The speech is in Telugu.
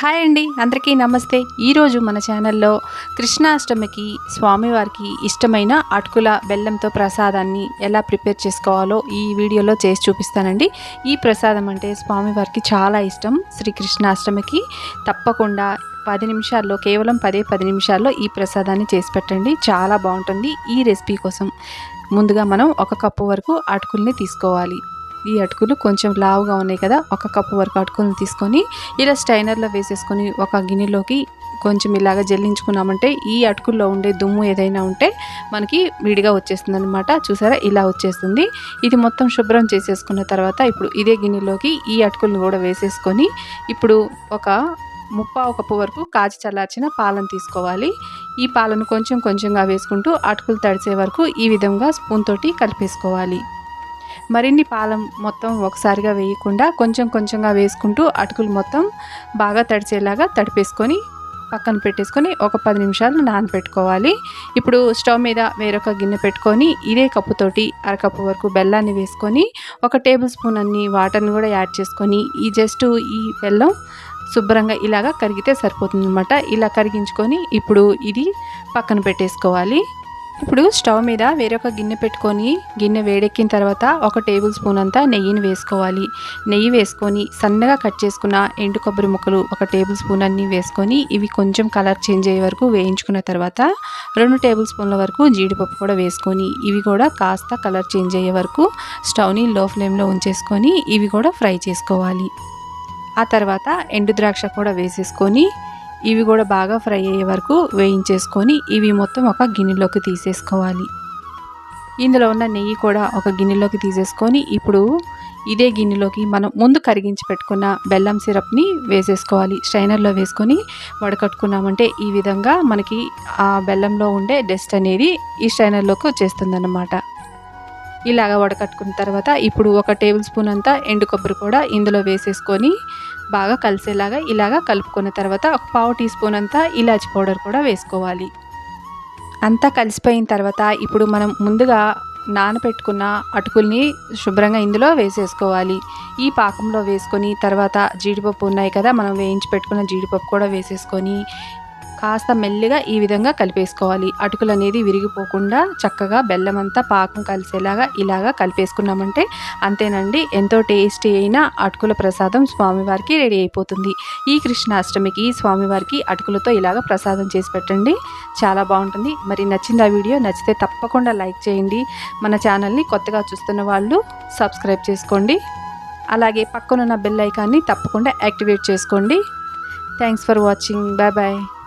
హాయ్ అండి అందరికీ నమస్తే. ఈరోజు మన ఛానల్లో కృష్ణాష్టమికి స్వామివారికి ఇష్టమైన అటుకుల బెల్లంతో ప్రసాదాన్ని ఎలా ప్రిపేర్ చేసుకోవాలో ఈ వీడియోలో చేసి చూపిస్తానండి. ఈ ప్రసాదం అంటే స్వామివారికి చాలా ఇష్టం. శ్రీకృష్ణాష్టమికి తప్పకుండా పది నిమిషాల్లో కేవలం పదే పది నిమిషాల్లో ఈ ప్రసాదాన్ని చేసి పెట్టండి. చాలా బాగుంటుంది. ఈ రెసిపీ కోసం ముందుగా మనం ఒక కప్పు వరకు అటుకుల్ని తీసుకోవాలి. ఈ అటుకులు కొంచెం లావుగా ఉన్నాయి కదా ఒక కప్పు వరకు అటుకులను తీసుకొని ఇలా స్టైనర్లో వేసేసుకొని ఒక గిన్నెలోకి కొంచెం ఇలాగ జల్లించుకున్నామంటే ఈ అటుకుల్లో ఉండే దుమ్ము ఏదైనా ఉంటే మనకి విడిగా వచ్చేస్తుంది అనమాట చూసారా? ఇలా వచ్చేస్తుంది. ఇది మొత్తం శుభ్రం చేసేసుకున్న తర్వాత ఇప్పుడు ఇదే గిన్నెలోకి ఈ అటుకులను కూడా వేసేసుకొని ఇప్పుడు ఒక ముప్పావు కప్పు వరకు కాచి చల్లార్చిన పాలను తీసుకోవాలి. ఈ పాలను కొంచెం కొంచెంగా వేసుకుంటూ అటుకులు తడిసే వరకు ఈ విధంగా స్పూన్ తోటి కలిపేసుకోవాలి. మరిన్ని పాలం మొత్తం ఒకసారిగా వేయకుండా కొంచెం కొంచెంగా వేసుకుంటూ అటుకులు మొత్తం బాగా తడిచేలాగా తడిపేసుకొని పక్కన పెట్టేసుకొని ఒక పది నిమిషాలు నానబెట్టుకోవాలి. ఇప్పుడు స్టవ్ మీద వేరొక గిన్నె పెట్టుకొని ఇదే కప్పుతోటి అరకప్పు వరకు బెల్లాన్ని వేసుకొని ఒక టేబుల్ స్పూన్ అన్ని వాటర్ని కూడా యాడ్ చేసుకొని ఈ జస్ట్ ఈ బెల్లం శుభ్రంగా ఇలాగా కరిగితే సరిపోతుంది అనమాట ఇలా కరిగించుకొని ఇప్పుడు ఇది పక్కన పెట్టేసుకోవాలి. ఇప్పుడు స్టవ్ మీద వేరొక గిన్నె పెట్టుకొని గిన్నె వేడెక్కిన తర్వాత ఒక టేబుల్ స్పూన్ అంతా నెయ్యిని వేసుకోవాలి. నెయ్యి వేసుకొని సన్నగా కట్ చేసుకున్న ఎండు కొబ్బరి ముక్కలు ఒక టేబుల్ స్పూన్ అన్నీ వేసుకొని ఇవి కొంచెం కలర్ చేంజ్ అయ్యే వరకు వేయించుకున్న తర్వాత రెండు టేబుల్ స్పూన్ల వరకు జీడిపప్పు కూడా వేసుకొని ఇవి కూడా కాస్త కలర్ చేంజ్ అయ్యే వరకు స్టవ్ని లో ఫ్లేమ్లో ఉంచేసుకొని ఇవి కూడా ఫ్రై చేసుకోవాలి. ఆ తర్వాత ఎండు ద్రాక్ష కూడా వేసేసుకొని ఇవి కూడా బాగా ఫ్రై అయ్యే వరకు వేయించేసుకొని ఇవి మొత్తం ఒక గిన్నెలోకి తీసేసుకోవాలి. ఇందులో ఉన్న నెయ్యి కూడా ఒక గిన్నెలోకి తీసేసుకొని ఇప్పుడు ఇదే గిన్నెలోకి మనం ముందు కరిగించి పెట్టుకున్న బెల్లం సిరప్ని వేసేసుకోవాలి. స్ట్రైనర్లో వేసుకొని వడకట్టుకున్నామంటే ఈ విధంగా మనకి ఆ బెల్లంలో ఉండే డస్ట్ అనేది ఈ స్ట్రైనర్లోకి వచ్చేస్తుందన్నమాట. ఇలాగ వడకట్టుకున్న తర్వాత ఇప్పుడు ఒక టేబుల్ స్పూన్ అంతా ఎండు కొబ్బరి కూడా ఇందులో వేసేసుకొని బాగా కలిసేలాగా ఇలాగ కలుపుకున్న తర్వాత ఒక పావు టీ స్పూన్ అంతా ఇలాచి పౌడర్ కూడా వేసుకోవాలి. అంతా కలిసిపోయిన తర్వాత ఇప్పుడు మనం ముందుగా నానబెట్టుకున్న అటుకుల్ని శుభ్రంగా ఇందులో వేసేసుకోవాలి. ఈ పాకంలో వేసుకొని తర్వాత జీడిపప్పు ఉన్నాయి కదా మనం వేయించి పెట్టుకున్న జీడిపప్పు కూడా వేసేసుకొని కాస్త మెల్లిగా ఈ విధంగా కలిపేసుకోవాలి. అటుకులు అనేది విరిగిపోకుండా చక్కగా బెల్లం అంతా పాకం కలిసేలాగా ఇలాగా కలిపేసుకున్నామంటే అంతేనండి. ఎంతో టేస్టీ అయిన అటుకుల ప్రసాదం స్వామివారికి రెడీ అయిపోతుంది. ఈ కృష్ణాష్టమికి స్వామివారికి అటుకులతో ఇలాగ ప్రసాదం చేసి పెట్టండి. చాలా బాగుంటుంది. మరి నచ్చింది ఆ వీడియో నచ్చితే తప్పకుండా లైక్ చేయండి. మన ఛానల్ని కొత్తగా చూస్తున్న వాళ్ళు సబ్స్క్రైబ్ చేసుకోండి. అలాగే పక్కనున్న బెల్ ఐకాన్ని తప్పకుండా యాక్టివేట్ చేసుకోండి. Thanks for watching. Bye bye.